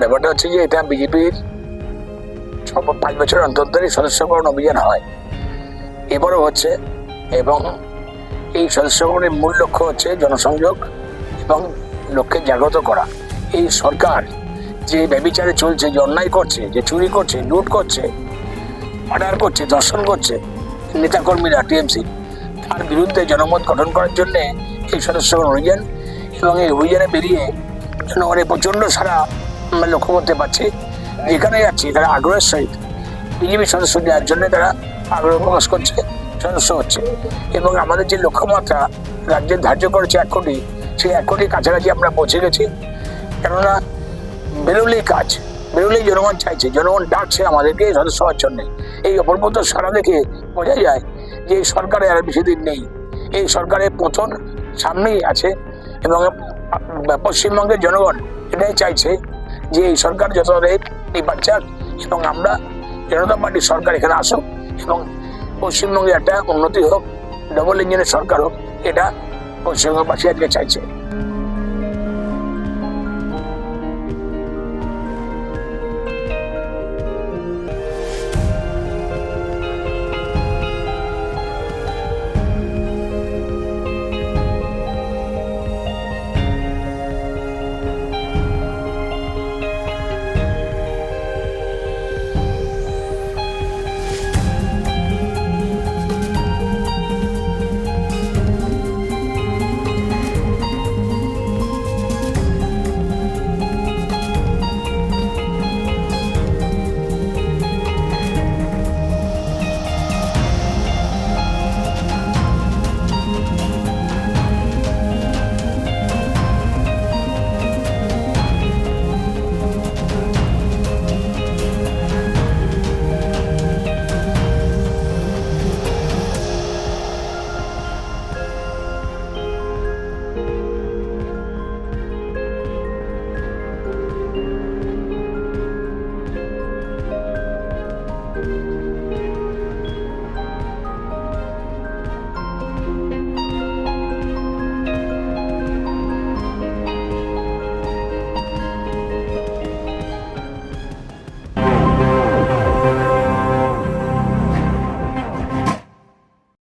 ব্যাপারটা হচ্ছে যে এটা বিজেপির পাঁচ বছর অন্তর অন্তরই সদস্যকরণ অভিযান হয়। এবারও হচ্ছে এবং এই সদস্যকরণের মূল লক্ষ্য হচ্ছে জনসংযোগ এবং লক্ষ্যে জাগ্রত করা। এই সরকার যে ব্যবিচারে চলছে, যে অন্যায় করছে, যে চুরি করছে, লুট করছে, মার্ডার করছে দর্শন করছে নেতাকর্মীরা, টিএমসি, তার বিরুদ্ধে জনমত গঠন করার জন্যে এই সদস্যকরণ অভিযান এবং এই অভিযানে বেরিয়ে জনগণের প্রচণ্ড সারা আমরা লক্ষ্য করতে পারছি যেখানে যাচ্ছি, তারা আগ্রহের সহিত। বিজেপি সদস্য নেওয়ার জন্য তারা আগ্রহ প্রকাশ করছে, সদস্য হচ্ছে। এবং আমাদের যে লক্ষ্যমাত্রা রাজ্যে ধার্য করেছে এক কোটি, সেই এক কোটির কাছাকাছি আমরা পৌঁছে গেছি। কেননা বেরোলেই কাজ বেরোলেই জনগণ চাইছে, জনগণ ডাকছে আমাদেরকে সদস্য হওয়ার জন্যে। এই অপরপত সারা দেখে বোঝা যায় যে এই সরকারে আর বেশি দিন নেই। এই সরকারের পতন সামনেই আছে এবং পশ্চিমবঙ্গের জনগণ এটাই চাইছে যে এই সরকার যত এই বাচ্চা এবং আমরা জনতা পার্টির সরকার এখানে আসুক, এবং পশ্চিমবঙ্গে একটা উন্নতি হোক ডবল ইঞ্জিনের সরকার হোক, এটা পশ্চিমবঙ্গবাসী আজকে চাইছে।